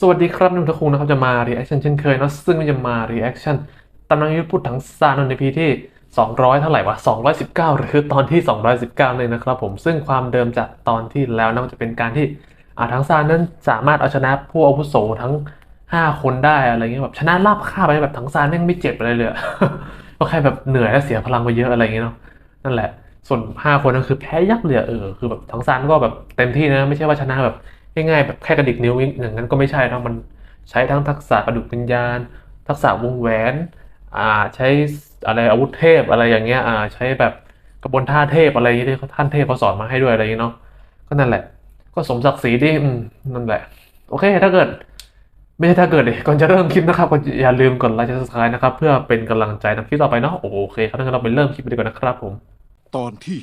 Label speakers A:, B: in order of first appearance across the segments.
A: สวัสดีครับนุ่มทะคุงนะครับจะมาดีแอคชั่นเช่นเคยเนาะซึ่งจะมาดีแอคชั่นตำนานยุทธพูดถังซานในพีที่ 200 เท่าไหร่วะ 219 หรือตอนที่ 219 เลยนะครับผมซึ่งความเดิมจากตอนที่แล้วนั่นจะเป็นการที่อาทั้งซานนั้นสามารถเอาชนะผู้อาวุโสทั้ง 5 คนได้อะไรเงี้ยแบบชนะราบค่าไปแบบทั้งซานแม่งไม่เจ็บอะไรเลยก็แค่แบบเหนื่อยและเสียพลังไปเยอะอะไรเงี้ยเนาะนั่นแหละส่วน 5 คนนั้นคือแพ้ยับเลยเออคือแบบทั้งซานก็แบบเต็มที่นะไม่ใช่ว่าชนะแบบ ง่ายๆแบบแค่กระดิกนิ้วอย่างนั้นก็ไม่ใช่นะมันใช้ทั้งทักษะกระดูกวิญญาณ ทักษะวงแหวนอ่าใช้อะไรอาวุธเทพอะไรอย่างเงี้ยอ่าใช้แบบกระบวนท่าเทพอะไรที่ท่านเทพเขาสอนมาให้ด้วยอะไรอย่างเงี้ยเนาะก็นั่นแหละ ก็สมศักดิ์ศรีที่นั่นแหละ โอเคถ้าเกิดไม่ใช่ถ้าเกิดเลยก่อนจะเริ่มคลิปนะครับอย่าลืมกดไลค์และสไครต์นะครับเพื่อเป็นกำลังใจนคลิปต่อไปเนาะโอเคครับงั้นเราไปเริ่มคลิปกัดีกว่านะครับผม
B: ตอนที่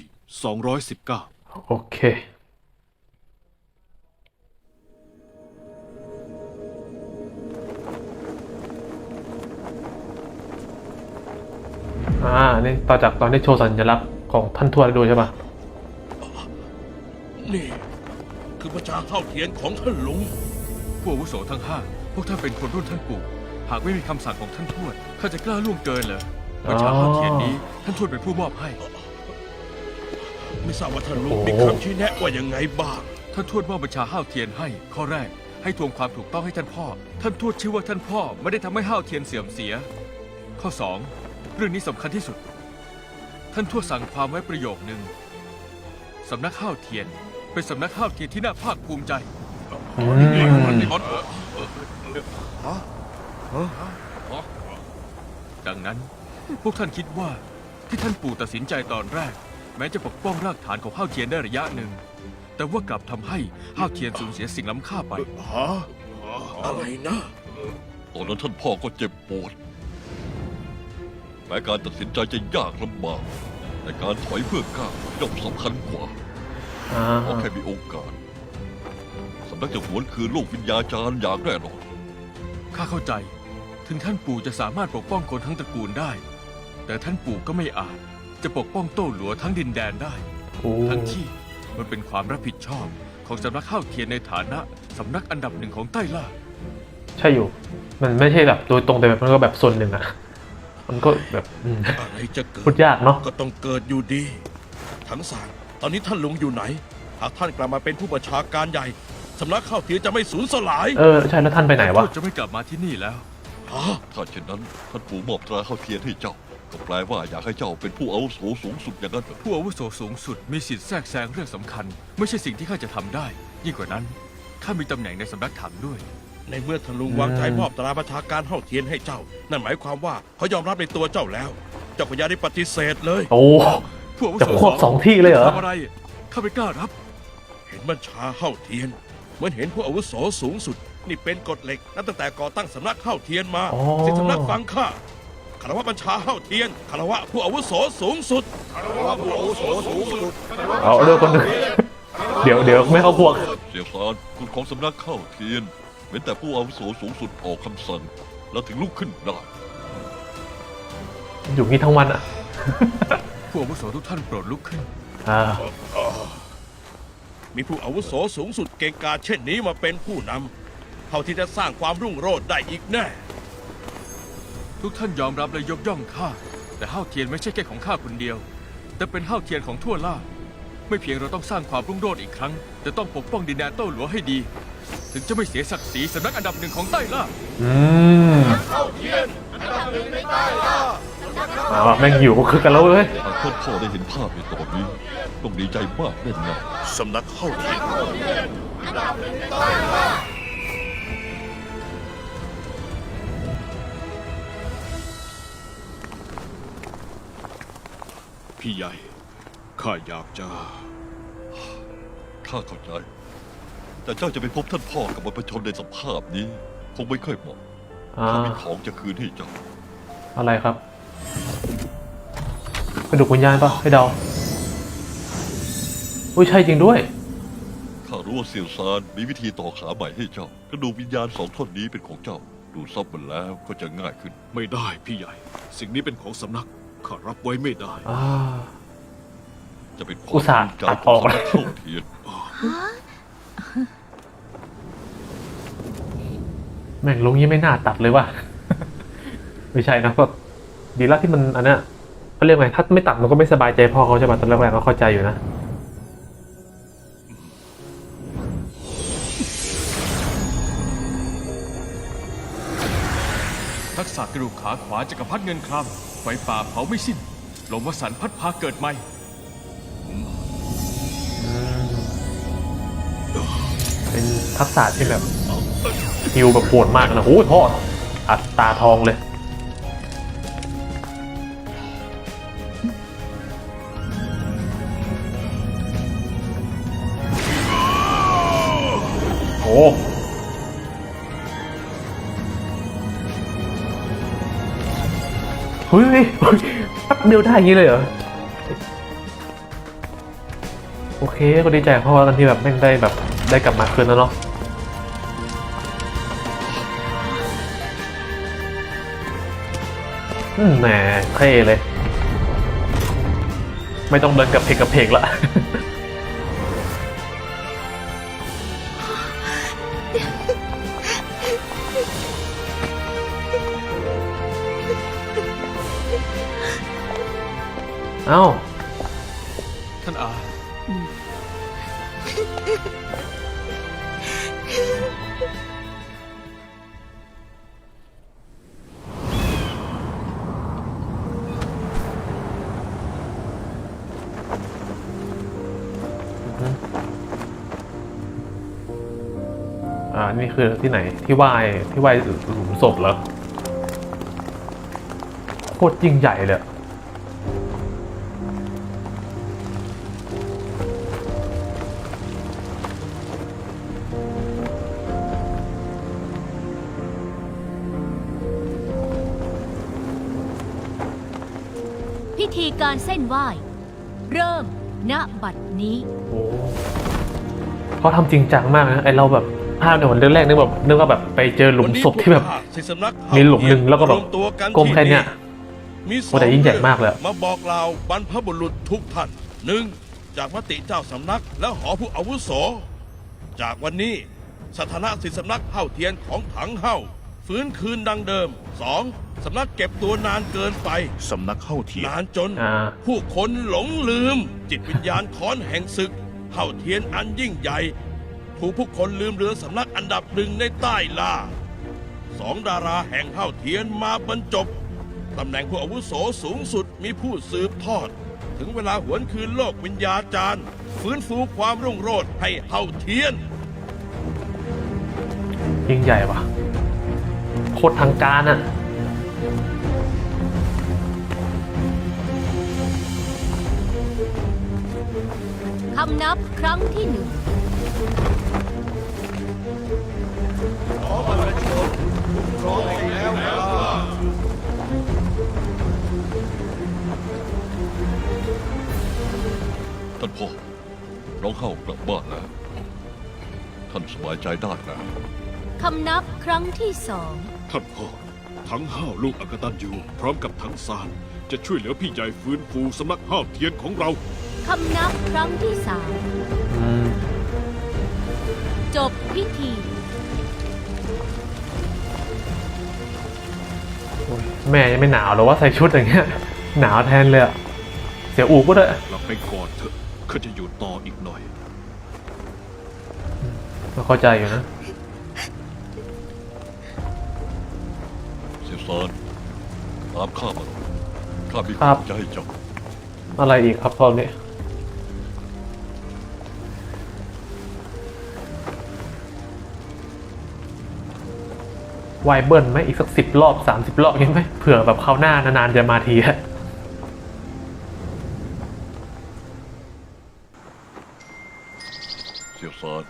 B: 219
A: โอเค่านี่ต่อจากตอนที่โชว์สัญลักษณ์ของท่านทวดดูใช่ปะ
C: นี่ คือประจาเข้าเทียนของท่านหลง
B: ผู้าวุโสทั้งห้าพวกท่านเป็นคนรุ่นท่านปู่หากไม่มีคำสั่งของท่านทวดข้าจะกล้าล่วงเกินเหรอประจาเข้าเทียนนี้ท่านทวดเป็นผู้มอบให้
C: ไม่ทราบว่าท่านหลุงมีคำชี้แนะว่ายังไงบ้าง
B: ท่านทวดมอบประชาห้าวเทียนให้ ข้อแรก ให้ทวงความถูกต้องให้ท่านพ่อ ท่านทวดชื่อว่าท่านพ่อไม่ได้ทำให้ห้าวเทียนเสื่อมเสีย ข้อสอง เรื่องนี้สำคัญที่สุด ท่านทั่วสั่งความไว้ประโยคหนึ่งสำนักข้าวเทียน เป็นสำนักข้าวเทียนที่น่าภาคภูมิใจดังนั้น พวกท่านคิดว่าที่ท่านปู่ตัดสินใจตอนแรก แม้จะปกป้องรากฐานของข้าวเทียนได้ระยะหนึ่ง แต่ว่ากลับทำให้ข้าวเทียนสูญเสียสิ่งล้ำค่าไป
C: อะไรนะ
D: ตอนนั้นท่านพ่อก็เจ็บปวด แม้การตัดสินใจจะยากลำบาก แต่การถอยเพื่อก้าวย่อมสำคัญกว่า
A: อ่า
D: ขแค่มีโอกาสสำนักจะหวนคือลกวิญญาจารย์อย่างแน่นอน
B: ข้าเข้าใจ ถึงท่านปู่จะสามารถปกป้องคนทั้งตระกูลได้ แต่ท่านปู่ก็ไม่อาจ จะปกป้องโต้หลัวทั้งดินแดนได้ทั้งที่มันเป็นความรับผิดชอบของสำนักข้าวเทียนในฐานะสำนักอันดับหนึ่งของใต้ล่า
A: ใช่อยู่ มันไม่ใช่แบบโดยตรงแต่มันก็แบบส่วนหนึ่งอะ มันก็แบบอะ
C: ไรจะเกิ
A: พูดยากเนาะ
C: ก็ต้องเกิดอยู่ดี ทั้งสามตอนนี้ท่านลุงอยู่ไหน หากท่านกลับมาเป็นผู้ประชาการใหญ่สำนักข้าวเสียจะไม่สูญสลาย
A: เออใช่แล้วท่านไปไหนวะ
B: จะไม่กลับมาที่นี่แล้ว
D: ถ้าเช่นนั้นท่านปู่มอบตราข้าวเทียนให้เจ้า ก็แปลว่าอยากให้เจ้าเป็นผู้อาวุโสสูงสุดอย่างนั้น
B: ผู้อาวุโสสูงสุดมีสิทธิ์แทรกแซงเรื่องสำคัญ ไม่ใช่สิ่งที่ข้าจะทำได้ ยิ่งกว่านั้นข้ามีตำแหน่งในสำนักถามด้วย
C: ในเมื่อทะลุงวางใจมอบตราประชาการเท่าเทียนให้เจ้า นั่นหมายความว่าเขายอมรับในตัวเจ้าแล้ว เจ้าพญาได้ปฏิเสธเลย
A: โอ้
B: พวก
A: จะควบสองที่เลยเหรอ
B: ทำอะไรข้าไม่กล้ารับ
C: เห็นบัญชาเท่าเทียนเหมือนเห็นผู้อาวุโสสูงสุด นี่เป็นกฎเหล็กนับตั้งแต่ก่อตั้งสำนักเท่าเทียนมาสิสำนักฟังข้าคารวะบัญชาเท่าเทียนคารวะผู้อาวุโสสูงสุดคารวะผู้อาวุโสสูงสุด
A: เอาเรื่องคนหนึ่งเดี๋ยวเดี๋ยวไม่เข้าพวก
D: เสียพานคุณของสำนักเข้าเทียน เว้นแต่ผู้อาวุโสสูงสุดออกคำสั่งแล้วถึงลุกขึ้นได้
A: อยู่นี่ทั้งวันอะ
B: ผู้อาวุโสทุกท่านโปรดลุกขึ้น
C: มีผู้อาวุโสสูงสุดเก่งกาจเช่นนี้มาเป็นผู้นำเท่าที่จะสร้างความรุ่งโรจน์ได้อีกแน่
B: ทุกท่านยอมรับและยกย่องข้า แต่ห้าเทียนไม่ใช่แค่ของข้าคนเดียว แต่เป็นห้าเทียนของทั่วล่า ไม่เพียงเราต้องสร้างความรุ่งโรจน์อีกครั้ง แต่ต้องปกป้องดินแดนโต้หลัวให้ดี ถึงจะไม่เสียศักดิ์ศรีสำนักอันดับหนึ่งของใต้ล่า
A: อ้มเอาละแม่งหิวคือกันแล้วเว้ย
D: หากท่านพ่อได้เห็นภาพในตอนนี้ต้องดีใจมากแน่นอน
C: สำนักเข้าเทียน
B: พี่ใหญ่ ข้าอยากจะ
D: ข้าเข้าใจ แต่เจ้าจะไปพบท่านพ่อกับบรรพชนในสภาพนี้ คงไม่ค่อยเหมาะ
A: อ่า
D: ข้ามีของจะคืนให้เจ้า
A: อะไรครับกระดูกวิญญาณปะให้เดาอุ้ยใช่จริงด้วย
D: ข้ารู้ว่าเสี่ยวซานมีวิธีต่อขาใหม่ให้เจ้ากระดูกวิญญาณสองท่อนนี้เป็นของเจ้า ดูซับมันแล้วก็จะง่ายขึ้น
E: ไม่ได้พี่ใหญ่ สิ่งนี้เป็นของสำนักข้ารับไว้ไม่ได้
D: จะเป็นความอุ
A: ตส่าห์ตัดอ
D: อ
A: ก
D: ภูมิขงเท่าเทียน
A: แม่งลุงยี่ไม่น่าตัดเลยว่ะ ไม่ใช่นะก็ดีแล้วที่มันอันเนี้ยเขาเรียกไงถ้าไม่ตัดมันก็ไม่สบายใจพ่อเขาใช่ไหมตอนแรกๆก็เข้าใจอยู่นะ
B: ทักษะกระดูกขาขวาจักรพรรดิเงินครามไฟป่าเผาไม่สิ้น ลมวสันพัดพาเกิดใหม่
A: เป็นทักษะที่แบบฮิวแบบโหดมากนะโอ้ยพ่ออัดตาทองเลย โอ้เฮ้ยเฮ้ยแป๊บเดียวได้อย่างนี้เลยเหรอ โอเคก็ดีใจเพราะว่าตอนที่แบบแม่งได้แบบ ได้กลับมาคืนแล้วเนาะอืมแหมเท่เลย ไม่ต้องเดินกับเพกกับเพกละเอ้า
B: ท่าน
A: อา นี่คือที่ไหนที่ไหว้ที่ไหว้หลุมศพเหรอโคตรยิ่งใหญ่เลยอะ
F: พิธีการเส้นไหว้ เริ่มณบัดนี้
A: โอ้เขาทำจริงจังมากนะไอเราแบบ ภาพในวันแรกๆนึกแบบนึกว่าแบบไปเจอหลุมศพที่แบบ
C: วันนี้พวกข้าสิสำนัก
A: มีหลุมหนึ่งแล้วก็แบบ
C: รวมตัวกัน
A: กลมแค่เนี้ย
C: มีส
A: โอ้แต่ยิ่งใหญ่มากเลยอะ
C: มาบอกกล่าวบรรพบุรุษทุกท่านหนึ่งจากมติเจ้าสำนักและหอผู้อาวุโส จากวันนี้สถานะสิสำนักเฮ้าเทียนของถังเฮ้าฟื้นคืนดังเดิมสองสำนักเก็บตัวนานเกินไป
E: สำนักเข้าเทียน
C: นานจน
A: อ่า
C: ผู้คนหลงลืม จิตวิญญาณค้อนแห่งศึกเห่าเทียนอันยิ่งใหญ่ ถูกผู้คนลืมเรือนสำนักอันดับหนึ่งในใต้ล่า สองดาราแห่งเห่าเทียนมาบรรจบ ตำแหน่งผู้อาวุโสสูงสุดมีผู้สืบทอด ถึงเวลาหวนคืนโลกวิญญาจารย์ ฟื้นฟูความรุ่งโรจน์ให้เห่าเทียน
A: ยิ่งใหญ่ว่ะโคตรทางการอะ
F: คำนับครั้งที่หนึ่ง
D: ท่านพ่อ น้องเข้ากลับบ้านแล้ว ท่านสบายใจได้แล้ว
F: คำนับครั้งที่สอง
E: ท่านพ่อ ทั้งห้าวลูกอกตันยูพร้อมกับทั้งซานจะช่วยเหลือพี่ใหญ่ฟื้นฟูสำนักห้าวเทียนของเรา
F: คำนับครั้งที่สาม
A: อืม
F: จบพิธี
A: โอ้ยแม่ยังไม่หนาวหรอว่าใส่ชุดอย่างเงี้ย หนาวแทนเลยอะเสียอูก็ด้วย
E: กลับไปก่อนเถอะข้าจะอยู่ต่ออีกหน่อย
A: ก็เข้าใจอยู่นะ
D: เสียซานตามข้ามาหน่อยข้ามี
A: ครับ
D: จะให้เจ้า
A: อะไรอีกครับตอนนี้ ไวเบิร์นไหมอีกสักสิบรอบสามสิบรอบยังไหมเผื่อแบบเขาวหน้านานๆจะมาทีอะ
D: เสียซาน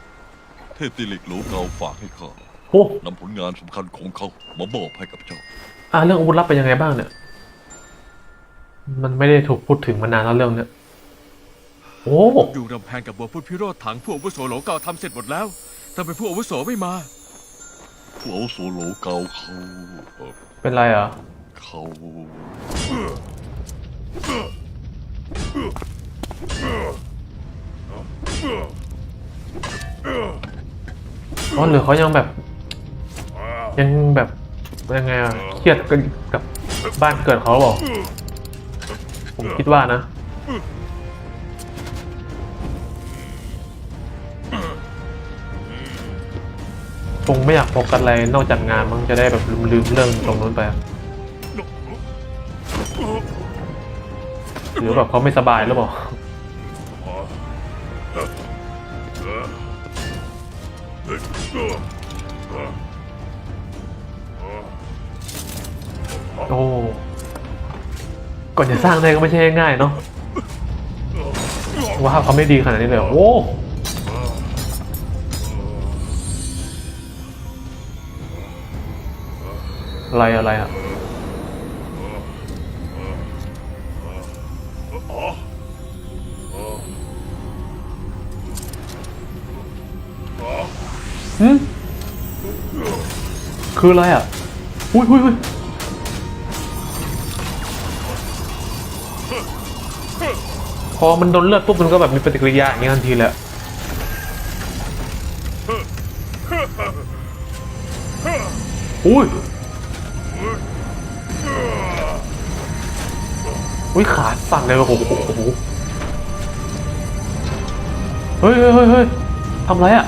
D: เทพติลิกหลูเกาฝากให้ข้า
A: โอ้
D: นำผลงานสำคัญของเขามามอบให้กับเจ้า
A: อะเรื่องอาวุธลับเป็นยังไงบ้างเนี่ย มันไม่ได้ถูกพูดถึงมานานแล้วเรื่องเนี้ยโอ้
B: อยู่รำแพงกับบัวพุทธพิโรธถังผู้อาวุโสโหลเก่าทำเสร็จหมดแล้วทำไมผู้อาวุโสไม่มา
D: ผู้อาวุโสโหลเกาเขาเอ่อ
A: เป็นไรอะ
D: เขา
A: อ๋อหรือเขายังแบบ ยังแบบยังไงอะเครียดกันกับบ้านเกิดเขาหรอเปล่าผมคิดว่านะ งไม่อยากโฟกัสอะไรนอกจากงานมั้งจะได้แบบลืมๆเรื่องตรงนู้นไปหรือแบบเขาไม่สบายหรือเปล่าโอ้ก่อนจะสร้างได้ก็ไม่ใช่ง่ายเนาะว้าวเขาไม่ดีขนาดนี้เลยโอ้ อะไรอะไรอะหืมคืออะไรอะ อุ้ยอุ้ยอุ้ยพอมันโดนเลือดปุ๊บมันก็แบบมีปฏิกิริยาอย่างนี้ทันทีเลยอะอุ้ย อุ้ยขาสั่นเลยโอ้โหเฮ้ยเฮ้ยเฮ้ยทำไรอะ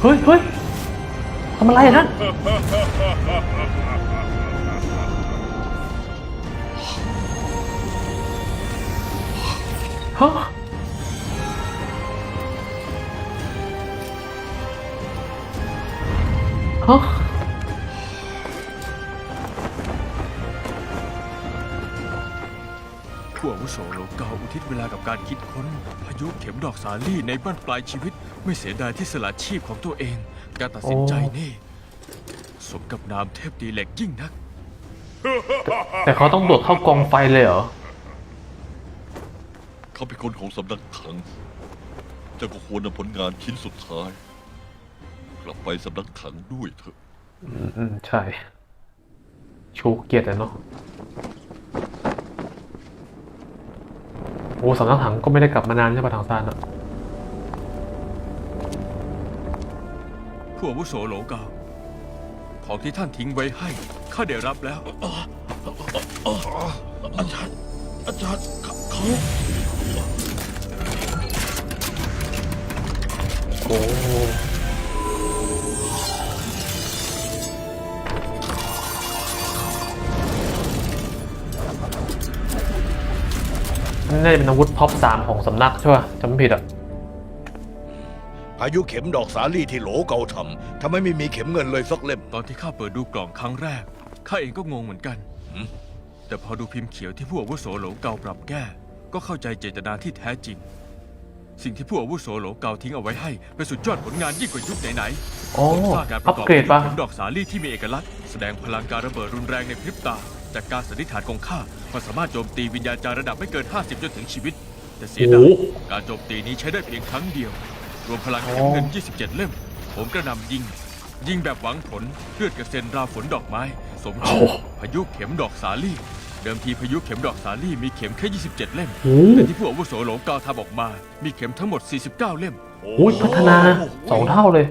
A: เฮ้ยเฮ้ยทำอะไรอะนั่นฮะฮะ
B: โสโลเกาอุทิศเวลากับการคิดค้นพายุเข็มดอกสาลี่ในบ้านปลายชีวิต ไม่เสียดายที่สละชีพของตัวเอง การตัดสินใจนี่ สมกับนามเทพดีเหล็กยิ่งนัก
A: แต่เขาต้องโดดเข้ากองไฟเลยเหรอ
D: เขาเป็นคนของสำนักถังเจ้าก็ควรนำผลงานชิ้นสุดท้าย กลับไปสำนักถังด้วยเถอะ
A: อืมอืมใช่ชูเกียรติอะเนาะ โอ้สำนักถังก็ไม่ได้กลับมานานใช่ปะทางซานอะ
B: ผู้อาวุโสโลเกาของที่ท่านทิ้งไว้ให้ข้าได้รับแล้ว
G: อาจารย์อาจารย์เขาเขา
A: โอ้ น่าจะเป็นอาวุธท็อปสามของสำนักใช่ป่ะจำไม่ผิดอะ
G: พายุเข็มดอกสาลี่ที่โหลเกาทำทำไมไม่มีเข็มเงินเลยสักเล่ม
B: ตอนที่ข้าเปิดดูกล่องครั้งแรก ข้าเองก็งงเหมือนกัน
G: หืม
B: แต่พอดูพิมพ์เขียวที่ผู้อาวุโสโหลเกาปรับแก้ ก็เข้าใจเจตนาที่แท้จริง สิ่งที่ผู้อาวุโสโหลเกาทิ้งเอาไว้ให้ เป็นสุดยอดผลงานยิ่งกว่ายุคไหนๆ
A: อ๋อ
B: โครงสร้างการป
A: อั
B: ระ
A: ป
B: กอบ
A: เกรดปะ
B: เข็มดอกสาลี่ที่มีเอกลักษณ์แสดงพลังการระเบิดรุนแรงในพริบตา จากการสันนิษฐานของข้ามันสามารถโจมตีวิญญาณจารระดับไม่เกิน 50จนถึงชีวิต แต่เสียดาย
A: โอ้โห
B: การโจมตีนี้ใช้ได้เพียงครั้งเดียว รวมพลังเข็มเงิน 27 เล่ม ผมกระหนำยิง ยิงแบบหวังผลเลือดกระเซ็นราวฝนดอกไม้ สมชื่อพายุเข็มดอกสาลี่ เดิมทีพายุเข็มดอกสาลี่มีเข็มแค่ 27 เล่ม
A: โอ้
B: แต่ที่ผู้อาวุโสโหลงกาทำออกมา มีเข็มทั้งหมด 49 เล่ม
A: โหพัฒนาสองเท่าเลย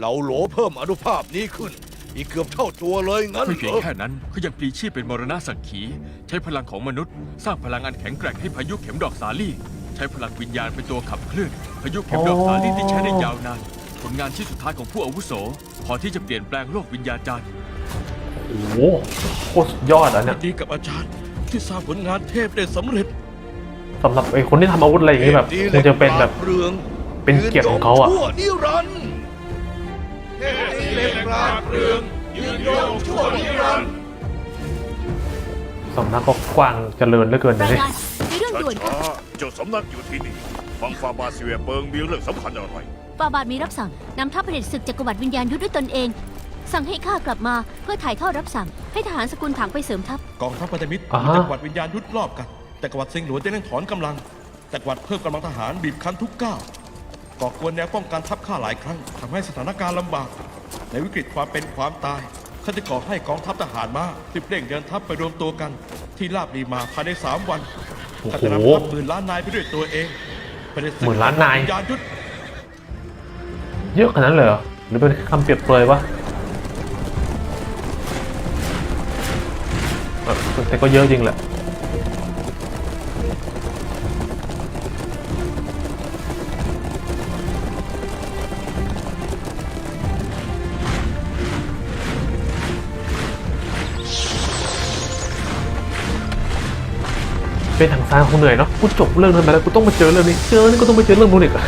G: เราโหลเพิ่มอนุภาพนี้ขึ้น อีกเกือบเท่าตัวเลยงั้น
B: ไม่เพียง
G: เหรอ
B: แค่นั้นเขายังปลีชีพเป็นมรณะสักขี ใช้พลังของมนุษย์ สร้างพลังอันแข็งแกร่งให้พายุเข็มดอกสาลี่ ใช้พลังวิญญาณเป็นตัวขับเคลื่อนพายุเข็มดอกสาลี่ที่ใช้ได้ยาวนานผลงานชิ้นสุดท้ายของผู้อาวุโส พอที่จะเปลี่ยนแปลงโลกวิญญาจารย์
A: โอ้โหโคตรสุดยอดอะเนี่ย
G: ดีกับอาจารย์ที่สร้างผลงานเทพได้สำเร็จ
A: สำหรับไอ้คนที่ทำอาวุธอะไรอย่างงี้แบบคงจะเป็นแบบ
G: เรือง
A: เป็นเกียรติของเขาอะ
G: ยืนยงชั่วนิรันดร์เท พดีเล็กปราดเรืองยืนยงชั่วนิรันดร์
A: สำนักก็กว้างเจริญเหลือเกิน
F: ราย
A: เนี่ย
F: งานในเรื่องด่วนค่ะ
H: เจ้าสำนักอยู่ที่นี่ฟังฟาบาเซียเปิงมีเรื่องสำคัญอะไร
F: ฟาบาทมีรับสั่งนำทัพเผด็จศึกจักรวรรดิวิญญาณยุทธด้วยตนเอง สั่งให้ข้ากลับมาเพื่อถ่ายทอดรับสั่ง ให้ทหารสกุลถังไปเสริมทัพ
C: กองทัพพันธมิตร
A: อ่า
C: มี
A: ฮะ
C: จักรวรรดิวิญญาณยุทธรอบกันจักรวรรดิเซิงหลวนได้เร่งถอนกำลังจักรวรรดิเพิ่มกำลังทหารบีบคั้นทุกก้าวก่อกวนแนวป้องกันทัพข้าหลายครั้งทำให้สถานการณ์ลำบาก ในวิกฤตความเป็นความตายข้าจะก่อให้กองทัพทหารมารีบเร่งเดินทัพไปรวมตัวกัน ที่ลาบลีมาภายในสามวัน
A: โอ้
C: ข้า
A: โห
C: จะนำทัพหมื่นล้านนายไปด้วยตัวเองเผด็จศึก
A: หมื่นล้านนาย
C: วิญญาณยุทธ
A: เยอะขนาดนั้นเลยเหรอหรือเป็นคำเปรียบเปรยวะเออแต่ก็เยอะจริงแหละ เป็นทางซ้ายคงเหนื่อยเนาะกูจบเรื่องนั้นมาแล้วกูต้องมาเจอเรื่องนี้เจอนี่ก็ต้องมาเจอเรื่องนู้นอีกอะ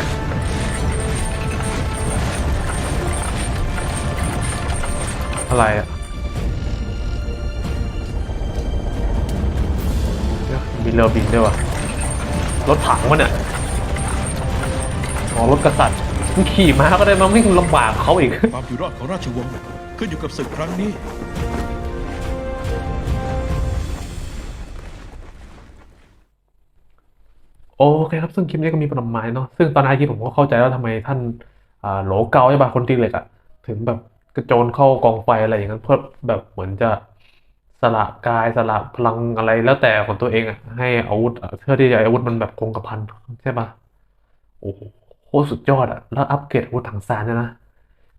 A: อะไรอะเดี๋ยวมีเรือบินด้วยวะรถถังวะเนี่ยอ๋อรถกษัตริย์มึงขี่ม้าก็ได้มาไม่ลำบากเขาอีก
I: ความอยู่รอดของราชวงศ์ขึ้นอยู่กับศึกครั้งนี้
A: โอเคครับ ซึ่งคลิปนี้ก็มีประมาณเนาะ ซึ่งตอนท้ายคลิปผมก็เข้าใจว่าทำไมท่านโหลเกาใช่ป่ะคนตีเหล็กอะถึงแบบกระโจนเข้ากองไฟอะไรอย่างนั้นเพื่อแบบเหมือนจะสละกายสละพลังอะไรแล้วแต่ของตัวเองอะให้อาวุธเพื่อที่จะให้อาวุธมันแบบคงกระพันใช่ป่ะโอ้โหโคตรสุดยอดอะแล้วอัปเกรดอาวุธถังซานเนี่ยนะ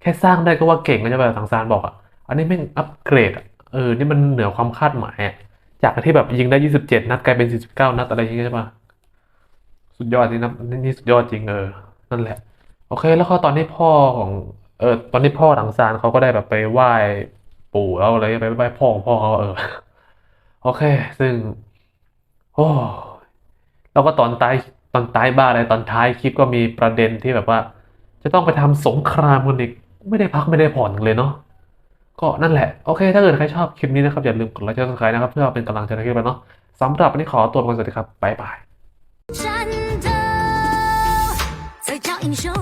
A: แค่สร้างได้ก็ว่าเก่งแล้วใช่ป่ะถังซานบอกอะอันนี้แม่งอัปเกรดอะเออนี่มันเหนือความคาดหมายอะจากที่แบบยิงได้ยี่สิบเจ็ดนัดกลายเป็นสี่สิบเก้านัดอะไรอย่างเงี้ยใช่ป่ะ สุดยอดจริงนะนี่สุดยอดจริงเออ นั่นแหละ โอเค แล้วก็ตอนที่พ่อของเออตอนที่พ่อหลังซานเขาก็ได้แบบไปไหว้ปู่แล้วอะไรไปไหว้พ่อของพ่อเขาเออ โอเค ซึ่ง โอ้แล้วก็ตอนท้ายตอนท้ายบ้าอะไรตอนท้ายคลิปก็มีประเด็นที่แบบว่า จะต้องไปทำสงครามกันอีกไม่ได้พักไม่ได้ผ่อนเลยเนาะก็นั่นแหละ โอเค ถ้าเกิดใครชอบคลิปนี้นะครับ อย่าลืมกดไลค์กดซับสไครต์นะครับ เพื่อเป็นกำลังใจให้กันเนาะสำหรับวันนี้ขอตัวไปก่อนสวัสดีครับ บ๊ายบาย
F: 英雄。